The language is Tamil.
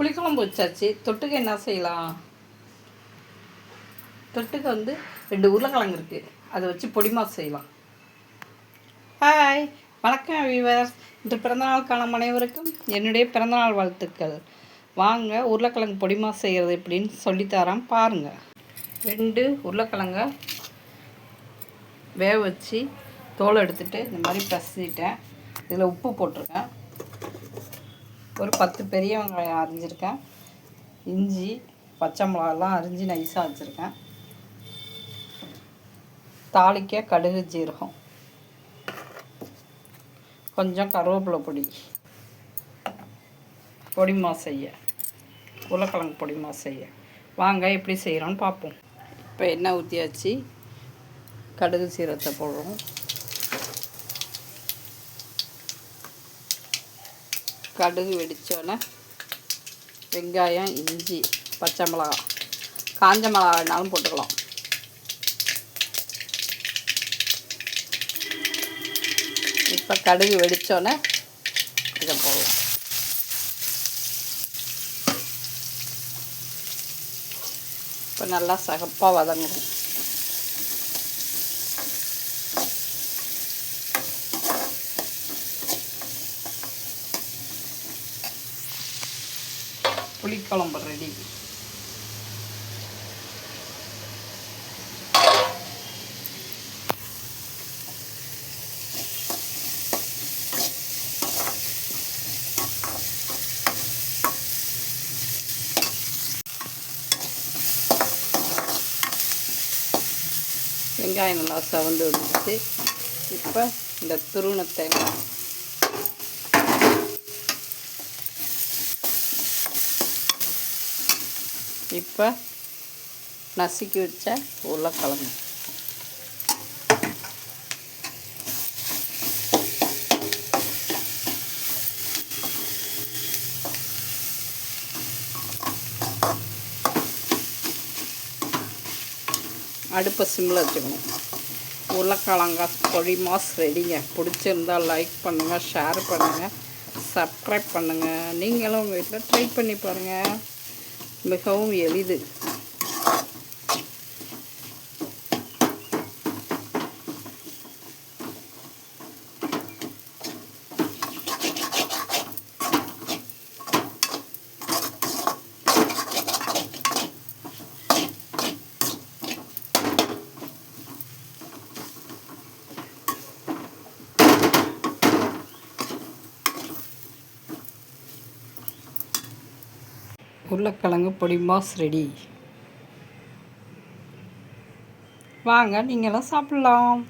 புளிக்குழம்பு வச்சாச்சு. தொட்டுக்க என்ன செய்யலாம்? தொட்டுக்க வந்து ரெண்டு உருளைக்கிழங்கு இருக்குது அதை வச்சு பொடிமா செய்யலாம். ஹாய் வணக்கம் வீவர்ஸ் இன்று பிறந்தநாள் காணும் அனைவருக்கும் என்னுடைய பிறந்தநாள் வாழ்த்துக்கள். வாங்க உருளைக்கிழங்கு பொடிமா செய்கிறது எப்படின்னு சொல்லித்தரேன் பாருங்கள் ரெண்டு உருளைக்கிழங்க வேக வச்சு தோலை எடுத்துகிட்டு இந்த மாதிரி பசிட்டேன் இதில் உப்பு போட்டிருக்கேன். ஒரு பத்து பெரிய வெங்காயம் அரிஞ்சிருக்கேன். இஞ்சி பச்சை மிளகாலாம் அரிஞ்சு நைஸாக வச்சுருக்கேன். தாளிக்க கடுகு ஜீரகம். கொஞ்சம் கருவேப்பிலை பொடி. பொடிமா செய்ய உருளைக்கிழங்கு பொடிமா செய்ய வாங்க எப்படி செய்கிறோன்னு பார்ப்போம். இப்போ எண்ணெய் ஊற்றியாச்சு கடுகு சீரகத்தை போடுறோம். கடுகு வெடித்தோடனே வெங்காயம் இஞ்சி பச்சை மிளகா காஞ்ச மிளகா வேணாலும் போட்டுக்கலாம் இப்போ கடுகு வெடித்தோடனே இதை போடலாம் இப்போ நல்லா சகப்பாக வதங்கணும் புளிக்குழம்பு ரெடி வெங்காயம் நல்லா சவந்து வந்துச்சு இப்போ இந்த துருணத்தை தேங்காய் இப்போ நசுக்கி வச்ச உருளைக்கிழங்கு. அடுப்பை சிம்மில் வச்சுக்கணும். உருளைக்கிழங்கா பொடி மாஸ் ரெடிங்க. பிடிச்சிருந்தால் லைக் பண்ணுங்கள் ஷேர் பண்ணுங்கள் சப்ஸ்கிரைப் பண்ணுங்கள் நீங்களும் உங்கள் வீட்டில் ட்ரை பண்ணி பாருங்கள் மிகவும் எளிது உருளைக்கிழங்கு பொடி மாஸ் ரெடி. வாங்க நீங்களும் சாப்பிட்லாம்.